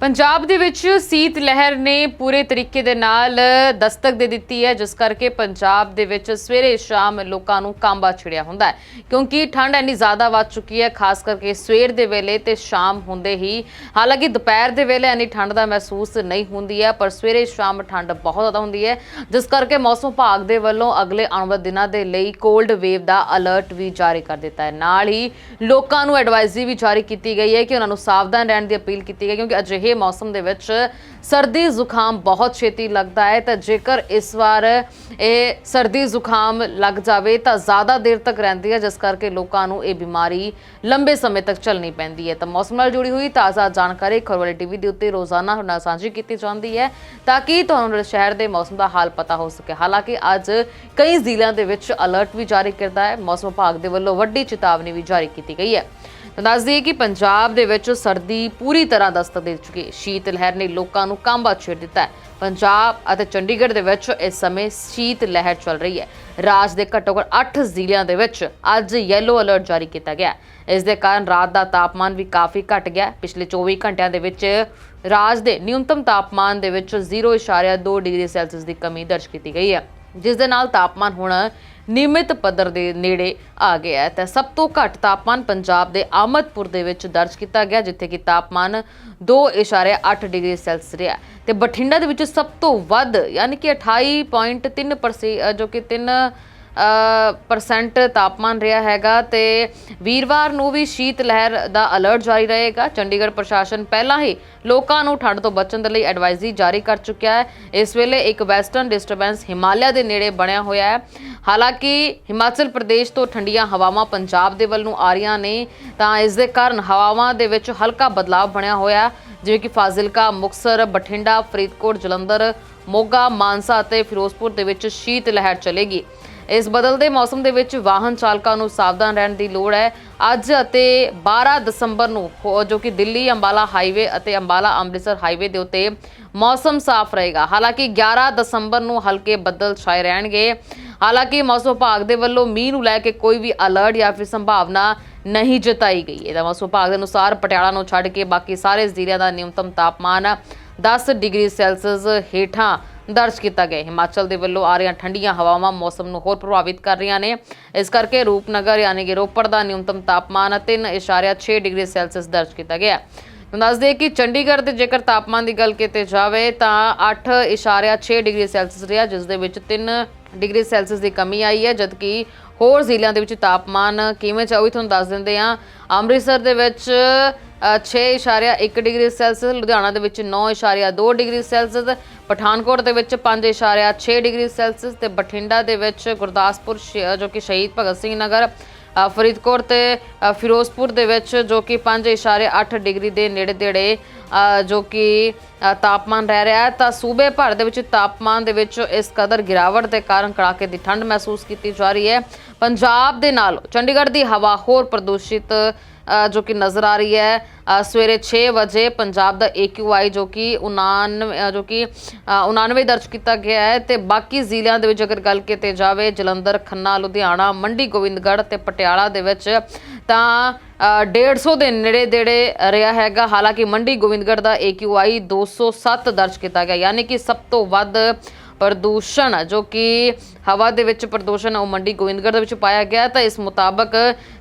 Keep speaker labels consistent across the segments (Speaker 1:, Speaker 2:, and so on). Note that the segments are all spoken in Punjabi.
Speaker 1: ਪੰਜਾਬ ਦੇ ਵਿੱਚ ਸੀਤ ਲਹਿਰ ਨੇ ਪੂਰੇ ਤਰੀਕੇ ਦੇ ਨਾਲ ਦਸਤਕ ਦੇ ਦਿੱਤੀ ਹੈ, ਜਿਸ ਕਰਕੇ ਪੰਜਾਬ ਦੇ ਵਿੱਚ ਸਵੇਰੇ ਸ਼ਾਮ ਲੋਕਾਂ ਨੂੰ ਕਾਂਬਾ ਛਿੜਿਆ ਹੁੰਦਾ ਹੈ। ਕਿਉਂਕਿ ਠੰਡ ਇੰਨੀ ਜ਼ਿਆਦਾ ਵੱਧ ਚੁੱਕੀ ਹੈ, ਖਾਸ ਕਰਕੇ ਸਵੇਰ ਦੇ ਵੇਲੇ ਤੇ ਸ਼ਾਮ ਹੁੰਦੇ ਹੀ। ਹਾਲਾਂਕਿ ਦੁਪਹਿਰ ਦੇ ਵੇਲੇ ਇੰਨੀ ਠੰਡ ਦਾ ਮਹਿਸੂਸ ਨਹੀਂ ਹੁੰਦੀ ਹੈ, ਪਰ ਸਵੇਰੇ ਸ਼ਾਮ ਠੰਡ ਬਹੁਤ ਜ਼ਿਆਦਾ ਹੁੰਦੀ ਹੈ, ਜਿਸ ਕਰਕੇ ਮੌਸਮ ਵਿਭਾਗ ਦੇ ਵੱਲੋਂ ਅਗਲੇ ਆਉਣ ਵਾਲੇ ਦਿਨਾਂ ਦੇ ਲਈ ਕੋਲਡ ਵੇਵ ਦਾ ਅਲਰਟ ਵੀ ਜਾਰੀ ਕਰ ਦਿੱਤਾ ਹੈ। ਨਾਲ ਹੀ ਲੋਕਾਂ ਨੂੰ ਐਡਵਾਈਜ਼ਰੀ ਵੀ ਜਾਰੀ ਕੀਤੀ ਗਈ ਹੈ ਕਿ ਉਹਨਾਂ ਨੂੰ ਸਾਵਧਾਨ ਰਹਿਣ ਦੀ ਅਪੀਲ ਕੀਤੀ ਗਈ ਕਿਉਂਕਿ ਅਜਿਹੇ ਮੌਸਮ ਦੇ ਵਿੱਚ ਸਰਦੀ ਜ਼ੁਕਾਮ ਬਹੁਤ ਛੇਤੀ ਲੱਗਦਾ ਹੈ। ਤਾਂ ਜੇਕਰ ਇਸ ਵਾਰ ਇਹ ਸਰਦੀ ਜ਼ੁਕਾਮ ਲੱਗ ਜਾਵੇ ਤਾਂ ਜ਼ਿਆਦਾ ਦੇਰ ਤੱਕ ਰਹਿੰਦੀ ਹੈ, ਜਿਸ ਕਰਕੇ ਲੋਕਾਂ ਨੂੰ ਇਹ ਬਿਮਾਰੀ ਲੰਬੇ ਸਮੇਂ ਤੱਕ ਚੱਲਣੀ ਪੈਂਦੀ ਹੈ। ਤਾਂ ਮੌਸਮ ਨਾਲ ਜੁੜੀ ਹੋਈ ਤਾਜ਼ਾ ਜਾਣਕਾਰੀ ਖਬਰਵਾਲੀ ਟੀਵੀ ਦੇ ਉੱਤੇ ਰੋਜ਼ਾਨਾ ਹੁਣ ਨਾਲ ਸਾਂਝੀ ਕੀਤੀ ਜਾਂਦੀ ਹੈ ਤਾਂ ਕਿ ਤੁਹਾਨੂੰ ਸ਼ਹਿਰ ਦੇ ਮੌਸਮ ਦਾ ਹਾਲ ਪਤਾ ਹੋ ਸਕੇ। ਹਾਲਾਂਕਿ ਅੱਜ ਕਈ ਜ਼ਿਲ੍ਹਿਆਂ ਦੇ ਵਿੱਚ ਅਲਰਟ ਵੀ ਜਾਰੀ ਕਰਦਾ ਹੈ। ਮੌਸਮ ਵਿਭਾਗ ਦੇ ਵੱਲੋਂ ਵੱਡੀ ਚੇਤਾਵਨੀ ਵੀ ਜਾਰੀ ਕੀਤੀ ਗਈ ਹੈ। ਤਾਂ ਦੱਸ ਦਈਏ ਕਿ ਪੰਜਾਬ ਦੇ ਵਿੱਚ ਸਰਦੀ ਪੂਰੀ ਤਰ੍ਹਾਂ ਦਸਤਕ ਦੇ ਚੁੱਕੀ ਹੈ। ਸ਼ੀਤ ਲਹਿਰ ਨੇ ਲੋਕਾਂ ਨੂੰ ਕਾਂਬਾ ਛੇੜ ਦਿੱਤਾ ਹੈ। ਪੰਜਾਬ ਅਤੇ ਚੰਡੀਗੜ੍ਹ ਦੇ ਵਿੱਚ ਇਸ ਸਮੇਂ ਸ਼ੀਤ ਲਹਿਰ ਚੱਲ ਰਹੀ ਹੈ। ਰਾਜ ਦੇ ਘੱਟੋ ਘੱਟ 8 ਜ਼ਿਲ੍ਹਿਆਂ ਦੇ ਵਿੱਚ ਅੱਜ ਯੈਲੋ ਅਲਰਟ ਜਾਰੀ ਕੀਤਾ ਗਿਆ ਇਸ ਦੇ ਕਾਰਨ ਰਾਤ ਦਾ ਤਾਪਮਾਨ ਵੀ ਕਾਫੀ ਘਟ ਗਿਆ ਪਿਛਲੇ 24 ਘੰਟਿਆਂ ਦੇ ਵਿੱਚ ਰਾਜ ਦੇ ਨਿਊਨਤਮ ਤਾਪਮਾਨ ਦੇ ਵਿੱਚ 0.2 ਡਿਗਰੀ ਸੈਲਸੀਅਸ ਦੀ ਕਮੀ ਦਰਜ ਕੀਤੀ ਗਈ ਹੈ। ਜਿਸ ਦੇ ਨਾਲ ਤਾਪਮਾਨ ਹੁਣ ਨਿਯਮਿਤ ਪੱਧਰ ਦੇ ਨੇੜੇ ਆ ਗਿਆ ਹੈ। ਤਾਂ ਸਭ ਤੋਂ ਘੱਟ ਤਾਪਮਾਨ ਪੰਜਾਬ ਦੇ ਆਮਦਪੁਰ ਦੇ ਵਿੱਚ ਦਰਜ ਕੀਤਾ ਗਿਆ, ਜਿੱਥੇ ਕਿ ਤਾਪਮਾਨ 2.8 ਡਿਗਰੀ ਸੈਲਸੀਅਸ ਰਿਹਾ ਤੇ ਬਠਿੰਡਾ ਦੇ ਵਿੱਚ ਸਭ ਤੋਂ ਵੱਧ, ਯਾਨੀ ਕਿ 28.3% ਜੋ ਕਿ 3 ਪਰਸੈਂਟ ਤਾਪਮਾਨ ਰਿਹਾ ਹੈਗਾ ਤੇ ਵੀਰਵਾਰ ਨੂੰ ਵੀ ਸ਼ੀਤ ਲਹਿਰ ਦਾ ਅਲਰਟ ਜਾਰੀ ਰਹੇਗਾ। ਚੰਡੀਗੜ੍ਹ ਪ੍ਰਸ਼ਾਸਨ ਪਹਿਲਾਂ ਹੀ ਲੋਕਾਂ ਨੂੰ ਠੰਡ ਤੋਂ ਬਚਣ ਦੇ ਲਈ ਐਡਵਾਈਜ਼ਰੀ ਜਾਰੀ ਕਰ ਚੁੱਕਿਆ ਹੈ। ਇਸ ਵੇਲੇ ਇੱਕ ਵੈਸਟਰਨ ਡਿਸਟਰਬੈਂਸ ਹਿਮਾਲਿਆ ਦੇ ਨੇੜੇ ਬਣਿਆ ਹੋਇਆ ਹੈ। ਹਾਲਾਂਕਿ ਹਿਮਾਚਲ ਪ੍ਰਦੇਸ਼ ਤੋਂ ਠੰਡੀਆਂ ਹਵਾਵਾਂ ਪੰਜਾਬ ਦੇ ਵੱਲ ਨੂੰ ਆ ਰਹੀਆਂ ਨੇ ਤਾਂ ਇਸ ਦੇ ਕਾਰਨ ਹਵਾਵਾਂ ਦੇ ਵਿੱਚ ਹਲਕਾ ਬਦਲਾਅ ਬਣਿਆ ਹੋਇਆ ਹੈ, ਜਿਵੇਂ ਕਿ ਫਾਜ਼ਿਲਕਾ ਮੁਕਸਰ ਬਠਿੰਡਾ ਫਰੀਦਕੋਟ ਜਲੰਧਰ ਮੋਗਾ ਮਾਨਸਾ ਅਤੇ ਫਿਰੋਜ਼ਪੁਰ ਦੇ ਵਿੱਚ ਸ਼ੀਤ ਲਹਿਰ ਚੱਲੇਗੀ। ਇਸ ਬਦਲਦੇ ਮੌਸਮ ਦੇ ਵਿੱਚ ਵਾਹਨ ਚਾਲਕਾਂ ਨੂੰ ਸਾਵਧਾਨ ਰਹਿਣ ਦੀ ਲੋੜ ਹੈ। ਅੱਜ ਅਤੇ 12 ਦਸੰਬਰ ਨੂੰ ਹੋ- ਜੋ ਕਿ ਦਿੱਲੀ, ਅੰਬਾਲਾ ਹਾਈਵੇ ਅਤੇ ਅੰਬਾਲਾ ਅੰਮ੍ਰਿਤਸਰ ਹਾਈਵੇ ਦੇ ਉੱਤੇ ਮੌਸਮ ਸਾਫ਼ ਰਹੇਗਾ। ਹਾਲਾਂਕਿ 11 ਦਸੰਬਰ ਨੂੰ ਹਲਕੇ ਬੱਦਲ ਛਾਏ ਰਹਿਣਗੇ। ਹਾਲਾਂਕਿ ਮੌਸਮ ਵਿਭਾਗ ਦੇ ਵੱਲੋਂ ਮੀਂਹ ਨੂੰ ਲੈ ਕੇ ਕੋਈ ਵੀ ਅਲਰਟ ਜਾਂ ਫਿਰ ਸੰਭਾਵਨਾ ਨਹੀਂ ਜਤਾਈ ਗਈ। ਹੈ ਤਾਂ ਮੌਸਮ ਵਿਭਾਗ ਦੇ ਅਨੁਸਾਰ ਪਟਿਆਲਾ ਨੂੰ ਛੱਡ ਕੇ ਬਾਕੀ ਸਾਰੇ ਜ਼ਿਲ੍ਹਿਆਂ ਦਾ ਨਿਊਨਤਮ ਤਾਪਮਾਨ 10 ਡਿਗਰੀ ਸੈਲਸੀਅਸ ਹੇਠਾਂ ਦਰਜ ਕੀਤਾ ਗਿਆ। ਹਿਮਾਚਲ ਦੇ ਵੱਲੋਂ ਆ ਰਹੀਆਂ ਠੰਡੀਆਂ ਹਵਾਵਾਂ ਮੌਸਮ ਨੂੰ ਹੋਰ ਪ੍ਰਭਾਵਿਤ ਕਰ ਰਹੀਆਂ ਨੇ। ਇਸ ਕਰਕੇ ਰੂਪਨਗਰ ਯਾਨੀ ਕਿ ਰੋਪੜ ਦਾ ਨਿਊਨਤਮ ਤਾਪਮਾਨ 3.6 ਡਿਗਰੀ ਸੈਲਸੀਅਸ ਦਰਜ ਕੀਤਾ ਗਿਆ। ਹੈ ਤੁਹਾਨੂੰ ਦੱਸ ਕਿ ਚੰਡੀਗੜ੍ਹ ਦੇ ਜੇਕਰ ਤਾਪਮਾਨ ਦੀ ਗੱਲ ਕੀਤੀ ਜਾਵੇ ਤਾਂ 8.6 ਡਿਗਰੀ ਸੈਲਸੀਅਸ ਰਿਹਾ, ਜਿਸ ਦੇ ਵਿੱਚ 3 ਡਿਗਰੀ ਸੈਲਸੀਅਸ ਦੀ ਕਮੀ ਆਈ ਹੈ, ਜਦਕਿ ਹੋਰ ਜ਼ਿਲ੍ਹਿਆਂ ਦੇ ਵਿੱਚ ਤਾਪਮਾਨ ਕਿਵੇਂ ਚ ਉਹ ਤੁਹਾਨੂੰ ਦੱਸ ਦਿੰਦੇ ਆ ਅੰਮ੍ਰਿਤਸਰ ਦੇ ਵਿੱਚ 6.1 ਡਿਗਰੀ ਸੈਲਸੀਅਸ, ਲੁਧਿਆਣਾ ਦੇ ਵਿੱਚ 9.2 ਡਿਗਰੀ ਸੈਲਸੀਅਸ, ਪਠਾਨਕੋਟ ਦੇ ਵਿੱਚ 5.6 ਡਿਗਰੀ ਸੈਲਸੀਅਸ ਤੇ ਬਠਿੰਡਾ ਦੇ ਵਿੱਚ ਗੁਰਦਾਸਪੁਰ ਸ਼- ਜੋ ਕਿ ਸ਼ਹੀਦ ਭਗਤ ਸਿੰਘ ਨਗਰ ਫਰੀਦਕੋਟ ਤੇ ਫਿਰੋਜ਼ਪੁਰ ਦੇ ਵਿੱਚ ਜੋ ਕਿ 5.8 ਡਿਗਰੀ ਦੇ ਨੇੜੇ ਤੇੜੇ ਜੋ ਕਿ ਤਾਪਮਾਨ ਰਹਿ ਰਿਹਾ ਹੈ ਤਾਂ ਸੂਬੇ ਭਰ ਦੇ ਵਿੱਚ ਤਾਪਮਾਨ ਦੇ ਵਿੱਚ ਇਸ ਕਦਰ ਗਿਰਾਵਟ ਦੇ ਕਾਰਨ ਕੜਾਕੇ ਦੀ ਠੰਡ ਮਹਿਸੂਸ ਕੀਤੀ ਜਾ ਰਹੀ ਹੈ। ਪੰਜਾਬ ਦੇ ਨਾਲ ਚੰਡੀਗੜ੍ਹ ਦੀ ਹਵਾ ਹੋਰ ਪ੍ਰਦੂਸ਼ਿਤ ਜੋ ਕਿ ਨਜ਼ਰ ਆ ਰਹੀ ਹੈ। ਸਵੇਰੇ 6 ਵਜੇ ਪੰਜਾਬ ਦਾ AQI ਜੋ ਕਿ 99 ਜੋ ਕਿ ਅ, 99 ਦਰਜ ਕੀਤਾ ਗਿਆ ਹੈ ਤੇ ਬਾਕੀ ਜ਼ਿਲ੍ਹਿਆਂ ਦੇ ਵਿੱਚ ਅਗਰ ਗੱਲ ਕੀਤੀ ਜਾਵੇ ਜਲੰਧਰ ਖੰਨਾ ਲੁਧਿਆਣਾ ਮੰਡੀ ਗੋਬਿੰਦਗੜ੍ਹ ਤੇ ਪਟਿਆਲਾ ਦੇ ਵਿੱਚ ਤਾਂ ਅ, 150 ਦੇ ਨੇੜੇ ਦੇੜੇ ਰਿਹਾ ਹੈਗਾ। ਹਾਲਾਂਕਿ ਮੰਡੀ ਗੋਬਿੰਦਗੜ੍ਹ ਦਾ AQI 207 ਦਰਜ ਕੀਤਾ ਗਿਆ। ਯਾਨੀ ਕਿ ਸਭ ਤੋਂ ਵੱਧ ਪ੍ਰਦੂਸ਼ਣ ਜੋ ਕਿ ਹਵਾ ਦੇ ਵਿੱਚ ਪ੍ਰਦੂਸ਼ਣ ਉਹ ਮੰਡੀ ਗੋਬਿੰਦਗੜ੍ਹ ਦੇ ਵਿੱਚ ਪਾਇਆ ਗਿਆ ਤਾਂ ਇਸ ਮੁਤਾਬਕ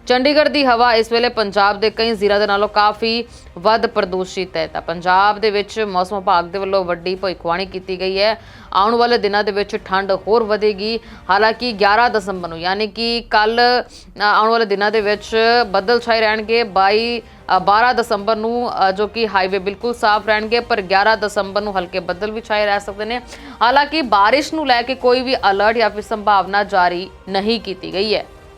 Speaker 1: ਚੰਡੀਗੜ੍ਹ ਦੀ ਹਵਾ ਇਸ ਵੇਲੇ ਪੰਜਾਬ ਦੇ ਕਈ ਜ਼ਿਲ੍ਹਿਆਂ ਦੇ ਨਾਲੋਂ ਕਾਫੀ ਵੱਧ ਪ੍ਰਦੂਸ਼ਿਤ ਹੈ। ਤਾਂ ਪੰਜਾਬ ਦੇ ਵਿੱਚ ਮੌਸਮ ਵਿਭਾਗ ਦੇ ਵੱਲੋਂ ਵੱਡੀ ਭਵਿੱਖਬਾਣੀ ਕੀਤੀ ਗਈ ਹੈ। ਆਉਣ ਵਾਲੇ ਦਿਨਾਂ ਦੇ ਵਿੱਚ ਠੰਡ ਹੋਰ ਵਧੇਗੀ। ਹਾਲਾਂਕਿ 11 ਦਸੰਬਰ ਨੂੰ ਯਾਨੀ ਕਿ ਕੱਲ ਆਉਣ ਵਾਲੇ ਦਿਨਾਂ ਦੇ ਵਿੱਚ ਬੱਦਲ ਛਾਏ ਰਹਿਣਗੇ। 22 ਅ, 12 ਦਸੰਬਰ ਨੂੰ ਜੋ ਕਿ ਹਾਈਵੇ ਬਿਲਕੁਲ ਸਾਫ਼ ਰਹਿਣਗੇ ਪਰ 11 ਦਸੰਬਰ ਨੂੰ ਹਲਕੇ ਬੱਦਲ ਵੀ ਛਾਏ ਰਹਿ ਸਕਦੇ ਨੇ। ਹਾਲਾਂਕਿ ਬਾਰਿਸ਼ ਨੂੰ ਲੈ ਕੇ ਕੋਈ ਵੀ ਅਲਰਟ ਜਾਂ ਫਿਰ ਸੰਭਾਵਨਾ ਜਾਰੀ ਨਹੀਂ ਕੀਤੀ ਗਈ ਹੈ।